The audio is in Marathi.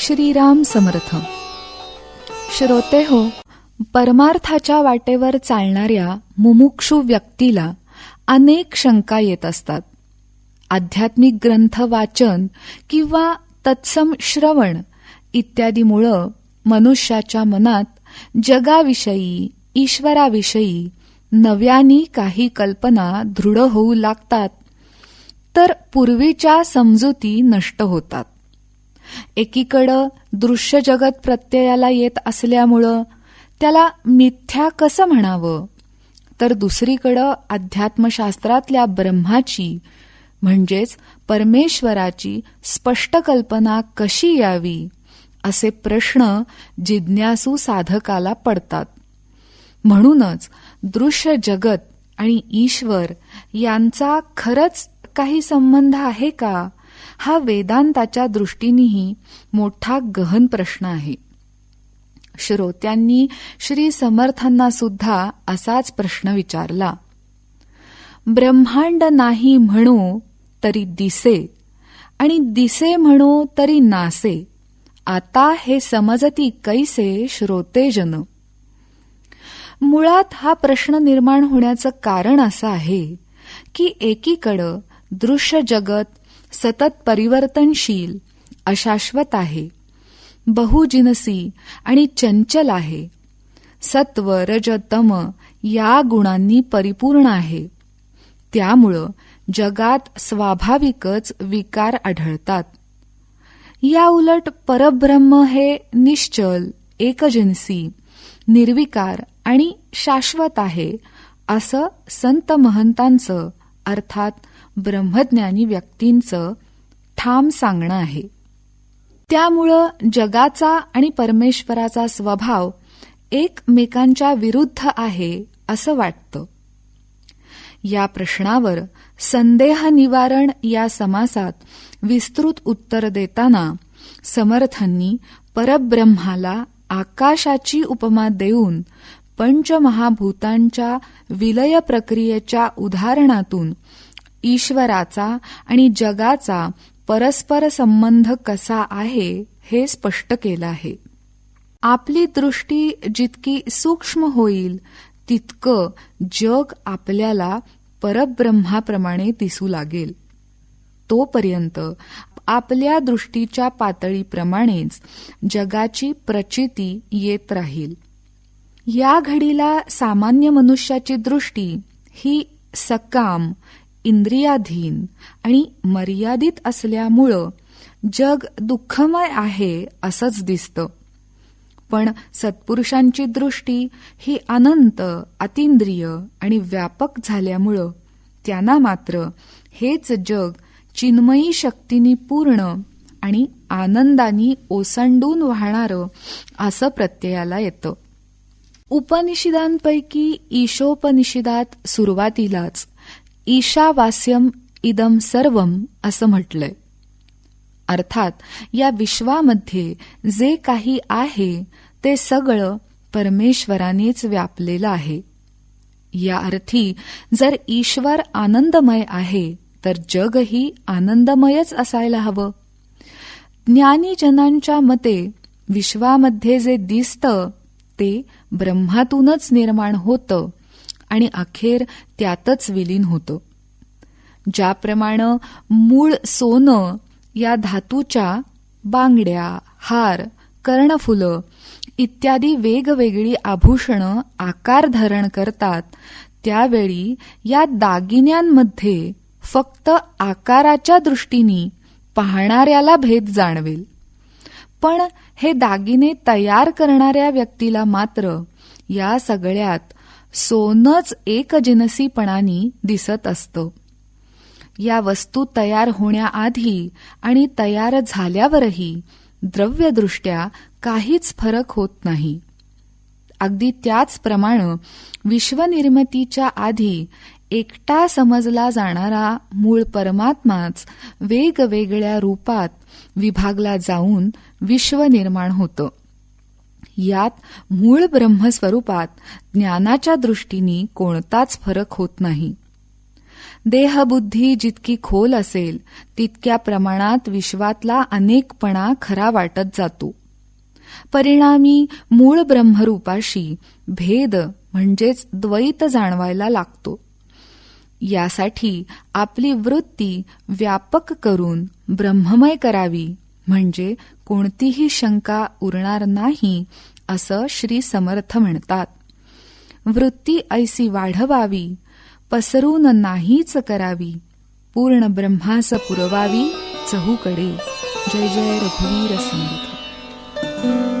श्रीराम समर्थ. श्रोते हो परमार्थाच्या वाटेवर चालणाऱ्या मुमुक्षु व्यक्तीला अनेक शंका येत असतात. आध्यात्मिक ग्रंथ वाचन किंवा तत्सम श्रवण इत्यादीमुळं मनुष्याच्या मनात जगाविषयी ईश्वराविषयी नव्यानी काही कल्पना दृढ होऊ लागतात तर पूर्वीच्या समजुती नष्ट होतात. एकीकडं दृश्य जगत प्रत्ययाला येत असल्यामुळं त्याला मिथ्या कसं म्हणावं? तर दुसरीकडं अध्यात्मशास्त्रातल्या ब्रह्माची म्हणजेच परमेश्वराची स्पष्ट कल्पना कशी यावी? असे प्रश्न जिज्ञासू साधकाला पडतात. म्हणूनच दृश्य जगत आणि ईश्वर यांचा खरंच काही संबंध आहे का? हा वेदांताच्या दृष्टीनेही मोठा गहन प्रश्न आहे. श्रोत्यांनी श्री समर्थांना सुद्धा असाच प्रश्न विचारला. ब्रह्मांड नाही म्हणू तरी दिसे आणि दिसे म्हणू तरी नासे. आता हे समजती कैसे श्रोतेजन मुळात हा प्रश्न निर्माण होण्याचं कारण असं आहे की एकीकडं दृश्य जगत सतत परिवर्तनशील अशाश्वत आहे. बहुजिनसी आणि चंचल आहे. सत्व रज तम या गुणांनी परिपूर्ण आहे. त्यामुळं जगात स्वाभाविकच विकार आढळतात. या उलट परब्रह्म हे निश्चल एकजिन्सी निर्विकार आणि शाश्वत आहे असं संत महंतांचं अर्थात ब्रह्मज्ञानी व्यक्तींचं ठाम सांगणं आहे. त्यामुळं जगाचा आणि परमेश्वराचा स्वभाव एकमेकांच्या विरुद्ध आहे असं वाटतं. या प्रश्नावर संदेह निवारण या समासात विस्तृत उत्तर देताना समर्थांनी परब्रह्माला आकाशाची उपमा देऊन पंचमहाभूतांच्या विलय प्रक्रियेच्या उदाहरणातून ईश्वराचा आणि जगाचा परस्पर संबंध कसा आहे हे स्पष्ट केलं आहे. आपली दृष्टी जितकी सूक्ष्म होईल तितकं जग आपल्याला परब्रह्माप्रमाणे दिसू लागेल. तोपर्यंत आपल्या दृष्टीच्या पातळीप्रमाणेच जगाची प्रचिती येत राहील. या घडीला सामान्य मनुष्याची दृष्टी ही सकाम इंद्रियाधीन आणि मर्यादित असल्यामुळं जग दुःखमय आहे असंच दिसतं. पण सत्पुरुषांची दृष्टी ही अनंत अतिंद्रिय आणि व्यापक झाल्यामुळं त्यांना मात्र हेच जग चिन्मयी शक्तीनी पूर्ण आणि आनंदानी ओसंडून वाहणारं असं प्रत्ययाला येतं. उपनिषदांपैकी ईशोपनिषदात सुरुवातीलाच ईशावास्यम इदम सर्वम असं म्हटलंय. अर्थात या विश्वामध्ये जे काही आहे ते सगळं परमेश्वरानेच व्यापलेलं आहे. या अर्थी जर ईश्वर आनंदमय आहे तर जगही आनंदमयच असायला हवं. ज्ञानीजनांच्या मते विश्वामध्ये जे दिसतं ते ब्रह्मातूनच निर्माण होतं आणि अखेर त्यातच विलीन होतं. ज्याप्रमाणे मूळ सोनं या धातूच्या बांगड्या हार कर्णफुलं इत्यादी वेगवेगळी आभूषणं आकार धारण करतात त्यावेळी या दागिन्यांमध्ये फक्त आकाराच्या दृष्टीने पाहणाऱ्याला भेद जाणवेल. पण हे दागिने तयार करणाऱ्या व्यक्तीला मात्र या सगळ्यात सोनच एकजिनसीपणाने दिसत असतं. या वस्तू तयार होण्याआधी आणि तयार झाल्यावरही द्रव्यदृष्ट्या काहीच फरक होत नाही. अगदी त्याचप्रमाणे विश्वनिर्मितीच्या आधी एकटा समजला जाणारा मूळ परमात्माच वेगवेगळ्या रूपात विभागला जाऊन विश्व निर्माण होतं. यात मूळ ब्रह्मस्वरूपात ज्ञानाच्या दृष्टीने कोणताच फरक होत नाही. देहबुद्धी जितकी खोल असेल तितक्या प्रमाणात विश्वातला अनेकपणा खरा वाटत जातो. परिणामी मूळ ब्रह्मरूपाशी भेद म्हणजेच द्वैत जाणवायला लागतो. यासाठी आपली वृत्ती व्यापक करून ब्रह्ममय करावी म्हणजे कोणतीही शंका उरणार नाही असं श्री समर्थ म्हणतात. वृत्ती ऐसी वाढवावी पसरून नाहीच करावी पूर्ण ब्रह्मास पुरवावी चहूकडे. जय जय रघुवीर समर्थ.